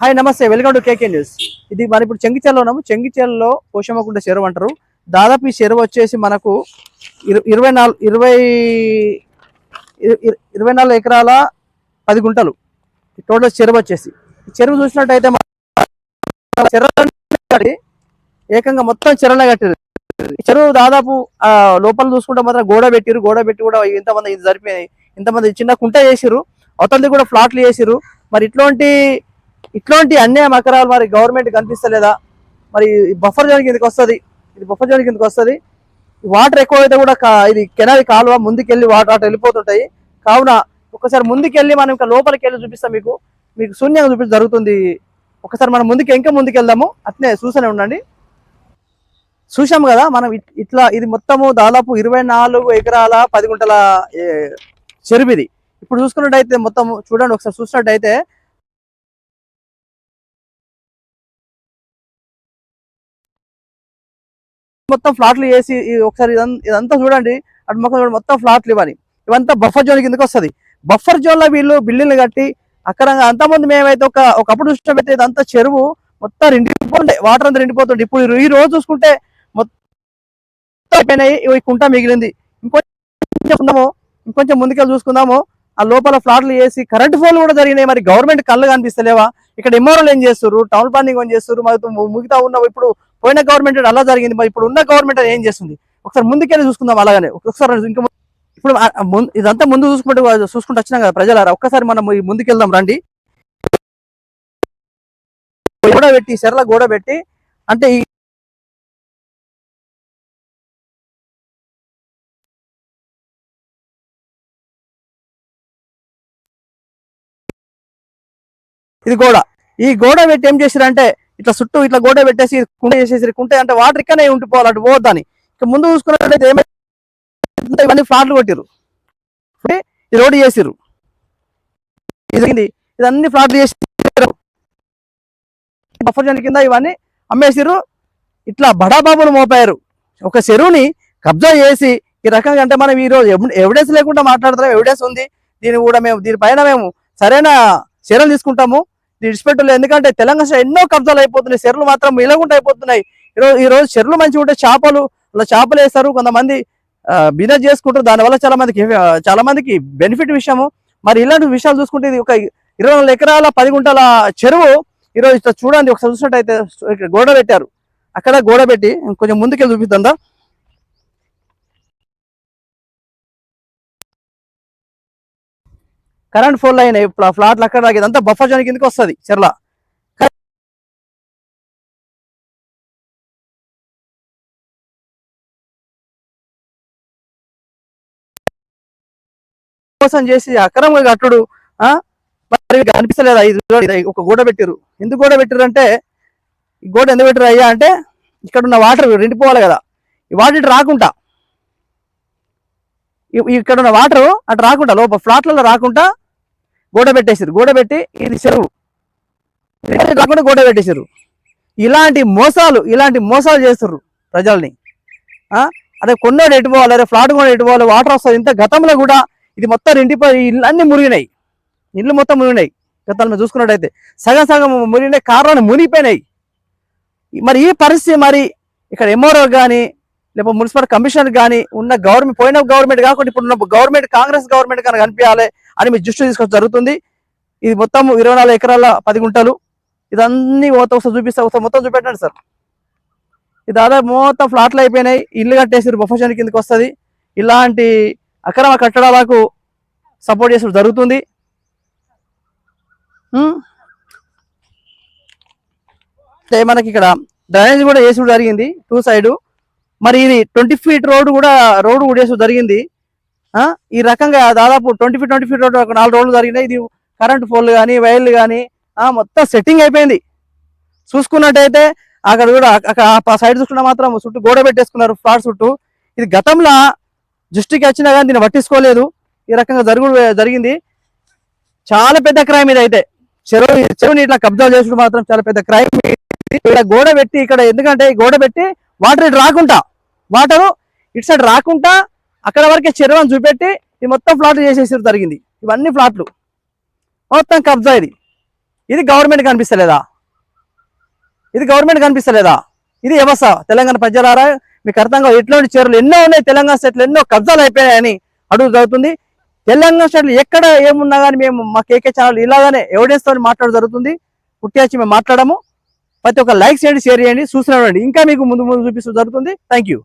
Hi నమస్తే. Welcome to KK news. ఇది మనం ఇప్పుడు చెంగిచెల్లో ఉన్నాము. చెంగిచెల్లో పోషమ్మకుంట చెరువు అంటారు. దాదాపు ఈ చెరువు వచ్చేసి మనకు ఇరవై నాలుగు ఇరవై ఇరవై నాలుగు ఎకరాల పది గుంటలు. టోటల్ చెరువు వచ్చేసి. చెరువు చూసినట్టయితే చెరువు ఏకంగా మొత్తం చెరువునే కట్టారు చెరువు దాదాపు లోపల చూసుకుంటే మాత్రం గోడ పెట్టిరు గోడ పెట్టి కూడా ఇంతమంది ఇది సరిపోయినాయి ఇంతమంది చిన్న కుంట చేసిరు అవతలది కూడా ఫ్లాట్లు చేసిరు మరి ఇట్లాంటి ఇట్లాంటి అన్యాయం అకరాలు మరి గవర్నమెంట్ కనిపిస్తలేదా? మరి బఫర్ జోన్ కిందకి వస్తుంది. ఇది బఫర్ జోన్ కిందకి వస్తుంది. వాటర్ ఎక్కువ అయితే కూడా ఇది కెనాలి కాలువ ముందుకెళ్ళి వాటర్ అటు వెళ్ళిపోతుంటాయి. కావున ఒకసారి ముందుకెళ్ళి మనం ఇంకా లోపలికి వెళ్ళి చూపిస్తాం మీకు. మీకు శూన్యంగా చూపించడం జరుగుతుంది. ఒకసారి మనం ముందుకు ఇంకా ముందుకు వెళ్దాము. అట్నే చూస్తూనే ఉండండి. చూసాము కదా మనం ఇట్లా ఇది మొత్తము దాదాపు ఇరవై నాలుగు ఎకరాల పది గుంటల చెరువు ఇది ఇప్పుడు చూసుకున్నట్టయితే మొత్తం చూడండి ఒకసారి చూసినట్టయితే మొత్తం ఫ్లాట్లు వేసి ఒకసారి ఇదంతా చూడండి. అటు మొక్క మొత్తం ఫ్లాట్లు ఇవ్వని ఇవంతా బఫర్ జోన్ కిందకి వస్తుంది. బఫర్ జోన్లో వీళ్ళు బిల్డింగ్లు కట్టి అక్కడ అంతమంది మేమైతే ఒక ఒకప్పుడు చూసినట్టయితే ఇదంతా చెరువు. మొత్తం రెండిపోతుండే వాటర్ అంతా రెండిపోతుండే ఇప్పుడు ఈ రోజు చూసుకుంటే మొత్తం అయిపోయినాయి. ఈ కుంట మిగిలింది. ఇంకో ఇంకొంచెం ముందుకెళ్ళి చూసుకుందాము. ఆ లోపల ఫ్లాట్లు వేసి కరెంట్ ఫోన్లు కూడా జరిగినాయి. మరి గవర్నమెంట్ కళ్ళు కనిపిస్తలేవా? ఇక్కడ ఎంఆర్ఓలు ఏం చేస్తారు టౌన్ ప్లానింగ్ ఏం చేస్తారు మరి మిగతా ఉన్న ఇప్పుడు పోయిన గవర్నమెంట్ అలా జరిగింది. మరి ఇప్పుడు ఉన్న గవర్నమెంట్ ఏం చేస్తుంది? ఒకసారి ముందుకెళ్ళి చూసుకుందాం అలాగనే. ఒకసారి ఇంకా ఇప్పుడు ఇదంతా ముందు చూసుకుంటూ చూసుకుంటూ వచ్చినాం కదా ప్రజలారా? ఒక్కసారి మనం ముందుకెళ్దాం రండి. గోడ పెట్టి సెరల గోడ పెట్టి అంటే ఇది గోడ. ఈ గోడ పెట్టి ఏం చేసిరంటే ఇట్లా చుట్టూ ఇట్లా గోడ పెట్టేసి కుంట చేసేసి కుంటే అంటే వాటర్ ఇక్కడనే ఉండిపోవాలి అటు పోవద్దని. ఇక ముందు చూసుకున్నట్లయితే ఏమైంది ఇవన్నీ ఫ్లాట్లు కొట్టిరు ఈ రోడ్డు చేసిరు ఇది ఇదన్నీ ఫ్లాట్లు చేసి బఫర్ జోన్ కింద ఇవన్నీ అమ్మేసిరు ఇట్లా బడాబాబులు మోపారు. ఒక చెరువుని కబ్జా చేసి ఈ రకంగా అంటే మనం ఈ రోజు ఎవిడెన్స్ లేకుండా మాట్లాడుతున్నాం. ఎవిడెన్స్ ఉంది. దీని కూడా మేము దీనిపైన మేము సరైన చర్యలు తీసుకుంటాము. విడిచిపెట్టలేదు ఎందుకంటే తెలంగాణ ఎన్నో కబ్జాలు అయిపోతున్నాయి. చెరువులు మాత్రం ఇలాగుంటూ అయిపోతున్నాయి. ఈరోజు ఈ రోజు చెరువులు మంచిగా ఉంటే చేపలు అలా చేపలు వేస్తారు. కొంతమంది బిజినెస్ చేసుకుంటారు. దానివల్ల చాలా మందికి చాలా మందికి బెనిఫిట్ విషయము. మరి ఇలాంటి విషయాలు చూసుకుంటే ఇది ఒక ఇరవై నాలుగు ఎకరాల పది గుంటల చెరువు ఈరోజు ఇట్లా చూడండి. ఒకసారి చూసినట్టయితే గోడ పెట్టారు. అక్కడ గోడ పెట్టి కొంచెం ముందుకెళ్ళి చూపిద్దాం కరెంట్ ఫోల్ లైన్ ఇప్పుడు ఆ ఫ్లాట్లు అక్కడ దాకా ఇదంతా బఫర్ జోన్ కిందకి వస్తుంది చెర్ల. కోసం చేసి అక్రమంగా కట్టుడు ఆ? మరి ఇది ఒక గోడ పెట్టిరు ఎందుకు గోడ పెట్టిరు అంటే ఈ గోడ ఎందుకు పెట్టిరు అయ్యా అంటే ఇక్కడ ఉన్న వాటర్ రెండిపోవాలి కదా. ఈ వాటర్ ఇటు రాకుండా ఇక్కడ ఉన్న వాటర్ అటు రాకుండా లోపల ఫ్లాట్లలో రాకుండా గోడ పెట్టేశారు. గోడ పెట్టి ఇది చెరువు. కాకుండా గోడ పెట్టేశారు. ఇలాంటి మోసాలు ఇలాంటి మోసాలు చేస్తారు ప్రజల్ని. ఆ? అదే కొన్నాడు ఎటు పోవాలి అదే ఫ్లాట్ కూడా ఎటు పోవాలి వాటర్ వస్తుంది. ఇంత గతంలో కూడా ఇది మొత్తం రెండిపోయి ఇల్లు అన్ని మురిగినాయి. ఇల్లు మొత్తం మురిగినాయి. గతంలో చూసుకున్నట్టయితే సగం సగం మురిగినాయి కారణాలు మునిగిపోయినాయి. మరి ఈ పరిస్థితి మరి ఇక్కడ ఎంఆర్ఓ కానీ లేకపోతే మున్సిపల్ కమిషనర్ కానీ ఉన్న గవర్నమెంట్ పోయిన గవర్నమెంట్ కాకుండా ఇప్పుడు ఉన్న గవర్నమెంట్ కాంగ్రెస్ గవర్నమెంట్ కనుక కనిపించాలి అని మీ దృష్టి తీసుకొచ్చి జరుగుతుంది. ఇది మొత్తం ఇరవై నాలుగు ఎకరాల పది గుంటలు. ఇదన్నీ మొత్తం ఒకసారి చూపిస్తా ఒకసారి మొత్తం చూపెట్టండి సార్. ఇది దాదాపు మొత్తం ఫ్లాట్లు అయిపోయినాయి. ఇల్లు కట్టేసి ప్రొఫెషన్ కిందకి వస్తుంది. ఇలాంటి అక్రమ కట్టడాలకు సపోర్ట్ చేసడం జరుగుతుంది. మనకి ఇక్కడ డ్రైనేజ్ కూడా వేసుడు జరిగింది టూ సైడ్. మరి ఇది ట్వంటీ ఫీట్ రోడ్ కూడా రోడ్ కూడా వేసుడు జరిగింది. ఈ రకంగా దాదాపు twenty feet twenty feet road ఒక నాలుగు రోడ్లు జరిగినాయి. ఇది కరెంట్ పోల్లు కానీ వైర్లు కానీ ఆ మొత్తం సెట్టింగ్ అయిపోయింది. చూసుకున్నట్టయితే అక్కడ కూడా అక్కడ ఆ సైడ్ చూసుకున్నా మాత్రం చుట్టూ గోడ పెట్టేసుకున్నారు ఫ్లాట్ చుట్టూ. ఇది గతంలో దృష్టికి వచ్చినా కానీ దీన్ని పట్టించుకోలేదు. ఈ రకంగా జరుగు జరిగింది. చాలా పెద్ద క్రైమ్ ఇది అయితే. చెరువు చెరువుని ఇట్లా కబ్జా చేసుడు మాత్రం చాలా పెద్ద క్రైమ్ ఇక్కడ గోడ పెట్టి ఇక్కడ ఎందుకంటే గోడ పెట్టి వాటర్ ఇటు రాకుండా వాటర్ ఇటు సైడ్ రాకుండా అక్కడ వరకే చెరువు చూపెట్టి ఇది మొత్తం ఫ్లాట్లు చేసేసారు జరిగింది. ఇవన్నీ ఫ్లాట్లు మొత్తం కబ్జా ఇది. ఇది గవర్నమెంట్ కనిపిస్తలేదా? ఇది గవర్నమెంట్ కనిపిస్తలేదా? ఇది వ్యవస్థ తెలంగాణ ప్రజలారా మీకు అర్థంగా కాదు. ఎట్లాంటి చీరలు ఎన్నో ఉన్నాయి. తెలంగాణ స్టేట్లు ఎన్నో కబ్జాలు అయిపోయాయని అడుగు జరుగుతుంది. తెలంగాణ స్టేట్లో ఎక్కడ ఏమున్నా కానీ మేము మా కేకే ఛానల్ ఇలాగానే ఎవిడెన్స్తో మాట్లాడడం జరుగుతుంది. పుట్టి మేము మాట్లాడము. ప్రతి ఒక్క లైక్ చేయండి షేర్ చేయండి చూసినవ్వండి ఇంకా మీకు ముందు ముందు చూపిస్తూ జరుగుతుంది. Thank you